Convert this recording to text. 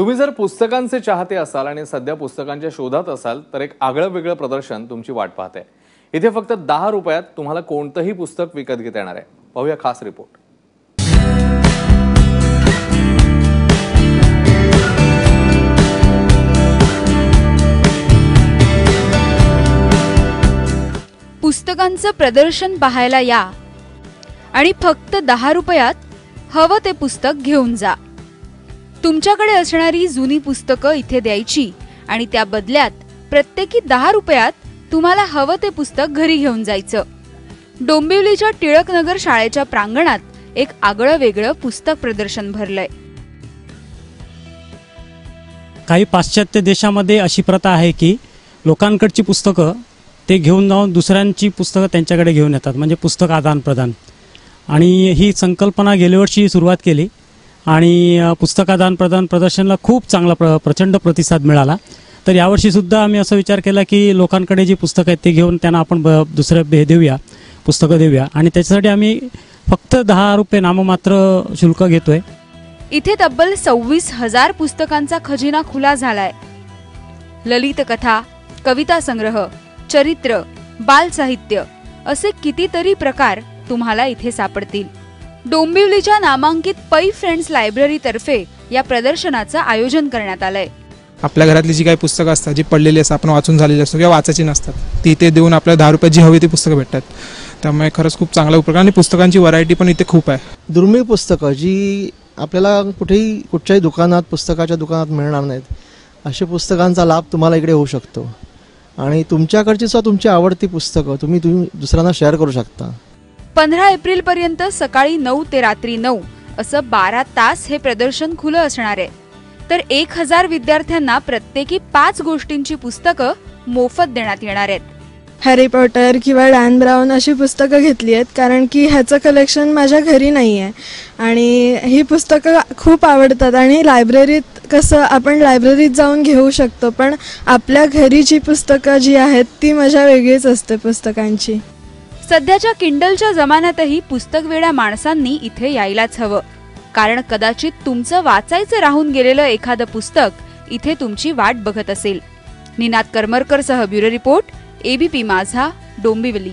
तुम्ही जर पुस्तकांचे चाहते असाल आणि सध्या पुस्तकांच्या शोधात असाल तर एक आगळं वेगळं प्रदर्शन तुमची वाट पाहते. इथे फक्त दहा रुपयात तुम्हाला कोणतंही पुस्तक विकत घेता येणार आहे. पाहूया खास रिपोर्ट. पुस्तकांचं प्रदर्शन पाहायला या. आणि फक्त दहा रुपयात हवं ते पुस्तक घेऊन जा. तुमच्याकडे असणारी जुनी पुस्तकं इथे द्यायची आणि त्या बदल्यात प्रत्येकी दहा रुपयात तुम्हाला हवं ते पुस्तक घरी घेऊन जायचं. डोंबिवलीच्या टिळकनगर शाळेच्या प्रांगणात एक आगळं वेगळं पुस्तक प्रदर्शन भरलंय. काही पाश्चात्य देशामध्ये अशी प्रथा आहे की लोकांकडची पुस्तकं ते घेऊन जाऊन दुसऱ्यांची पुस्तकं त्यांच्याकडे घेऊन येतात म्हणजे पुस्तक आदान प्रदान आणि ही संकल्पना गेल्या वर्षी सुरुवात केली. आणि पुस्तकादान पुस्तक प्रदान प्रदर्शनला खूप चांगला प्र प्रचंड प्रतिसाद मिळाला. तर यावर्षीसुद्धा आम्ही असा विचार केला की लोकांकडे जी पुस्तकं आहेत ते घेऊन त्यांना आपण ब दुसरं हे देऊया पुस्तकं देऊया. आणि त्याच्यासाठी आम्ही फक्त दहा रुपये नाममात्र शुल्क घेतोय. इथे तब्बल सव्वीस हजार पुस्तकांचा खजिना खुला झालाय. ललित कथा कविता संग्रह चरित्र बाल साहित्य असे कितीतरी प्रकार तुम्हाला इथे सापडतील. डोंबिवलीच्या नामांकित पै फ्रेंड्स लायब्ररी तर्फे या प्रदर्शनाचं आयोजन करण्यात आलंय. आपल्या घरातली जी काही पुस्तकं असतात जी पडलेली असतात आपण वाचून झालेली असतो किंवा वाचायची नसतात ती इथे देऊन आपल्याला दहा रुपयात जी हवी ती पुस्तकं भेटतात. त्यामुळे खरंच खूप चांगला आहे आणि पुस्तकांची व्हरायटी पण इथे खूप आहे. दुर्मिळ पुस्तकं जी आपल्याला कुठेही कुठच्याही दुकानात पुस्तकाच्या दुकानात मिळणार नाहीत अशा पुस्तकांचा लाभ तुम्हाला इकडे होऊ शकतो. आणि तुमच्याकडची सुद्धा तुमची आवडती पुस्तकं तुम्ही तुम्ही दुसऱ्यांना शेअर करू शकता. पंधरा एप्रिल पर्यंत सकाळी नऊ ते रात्री नऊ असं बारा तास हे प्रदर्शन खुलं असणार आहे. तर एक हजार विद्यार्थ्यांना प्रत्येकी पाच गोष्टींची पुस्तकं मोफत देण्यात येणार आहेत. हॅरी पॉटर किंवा डॅन ब्राऊन अशी पुस्तकं घेतली आहेत कारण की ह्याचं कलेक्शन माझ्या घरी नाही आहे आणि ही पुस्तकं खूप आवडतात आणि लायब्ररीत कसं आपण लायब्ररीत जाऊन घेऊ शकतो पण आपल्या घरी जी पुस्तकं जी आहेत ती मजा वेगळीच असते पुस्तकांची. सध्याच्या किंडलच्या जमान्यातही पुस्तक वेड्या माणसांनी इथे यायलाच हवं. कारण कदाचित तुमचं वाचायचं राहून गेलेलं एखादं पुस्तक इथे तुमची वाट बघत असेल. निनाद करमरकर सह ब्युरो रिपोर्ट एबीपी माझा डोंबिवली.